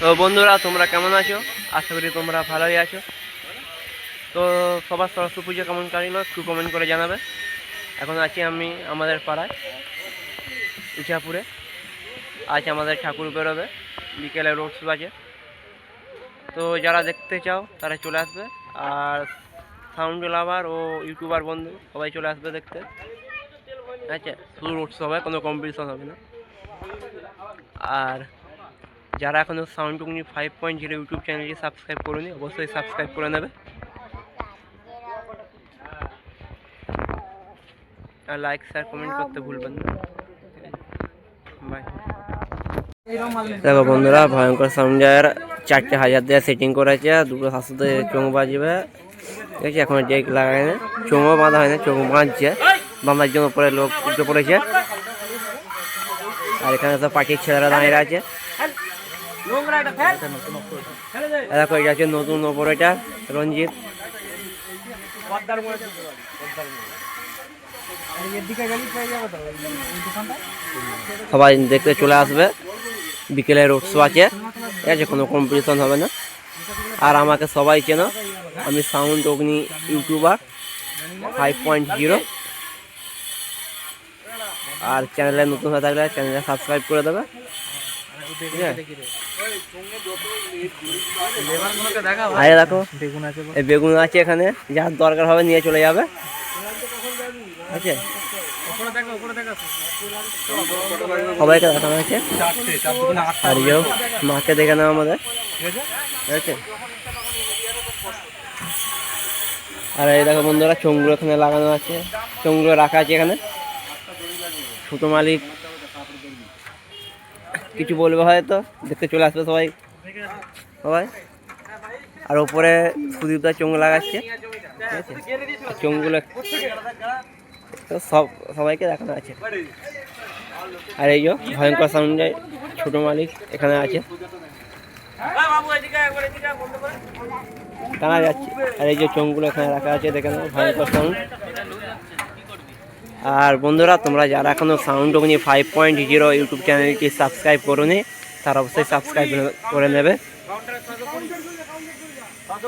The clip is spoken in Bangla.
তো বন্ধুরা, তোমরা কেমন আছো? আশা করি তোমরা ভালোই আছো। তো সবার সরস্বতী পুজো কেমন কাটলো, একটু কমেন্ট করে জানাবে। এখন আছি আমি আমাদের পাড়ায়, ইছাপুরে। আজ আমাদের ঠাকুর বেরোবে, বিকেলে রোড শো আছে। তো যারা দেখতে চাও, তারা চলে আসবে। আর সাউন্ড লাভার ও ইউটিউবার বন্ধু, সবাই চলে আসবে দেখতে। আচ্ছা শুধু রোড শো হবে, কোনো কম্পিটিশন হবে না। আর যারা এখনও সাউন্ড টুকনি ফাইভ পয়েন্ট জিরো ইউটিউব চ্যানেলটি সাবস্ক্রাইব করুনি, অবশ্যই সাবস্ক্রাইব করে নেবে। আর লাইক শেয়ার কমেন্ট করতে ভুলবেন না। বাই দেখো বন্ধুরা, ভয়ঙ্কর সাউন্ড জায়ের চারটে হাজার দিয়ে সেটিং করেছে দুটো সাতশোতে চোঙ বাজবে। ঠিক আছে, এখন ডেক লাগায় না। চোঙও বাঁধা হয় না চোঙ বাঁধছে। বাঁধার জন্য উপরে লোক উঠে পড়েছে। আর এখানে সব পাখির ছেলেরা দাঁড়িয়ে আছে। দেখো এটা হচ্ছে নতুন এটা রঞ্জিত। সবাই দেখতে চলে আসবে বিকেলে রোড শো আছে। ঠিক আছে কোনো কম্পিটিশন হবে না। আর আমাকে সবাই চেনো আমি sound Agni YouTuber five point zero আর চ্যানেলে নতুন হয়ে থাকলে চ্যানেলে সাবস্ক্রাইব করে দেবে। ঠিক আছে? আরে দেখো, এই বেগুন আছে এখানে যার দরকার হবে নিয়ে চলে যাবে। আছে? সবাইকে দেখানো হয়েছে। আর ইয়েও মাকে দেখে নাও আমাদের। ঠিক আছে? আর এই দেখো বন্ধুরা চোঙগুলো এখানে লাগানো আছে। চোঙগুলো রাখা আছে এখানে। ছোটো মালিক কিছু বলবে হয়তো দেখতে চলে আসবে সবাই। সবাই। আর ওপরে সুদীপদার চোঙ লাগাচ্ছে। চোঙগুলো সব সবাইকে দেখানো আছে। আর এই যে ভয়ঙ্কর সাউন্ডে ছোট মালিক এখানে আছে। কানা যাচ্ছে। আর এই যে চোঙগুলো এখানে রাখা আছে, দেখে ভয়ঙ্কর সাউন্ড আর বন্ধুরা, তোমরা যারা এখনও sound Agni five point zero YouTube চ্যানেলটি সাবস্ক্রাইব করুনি, তারা অবশ্যই সাবস্ক্রাইব করে নেবে।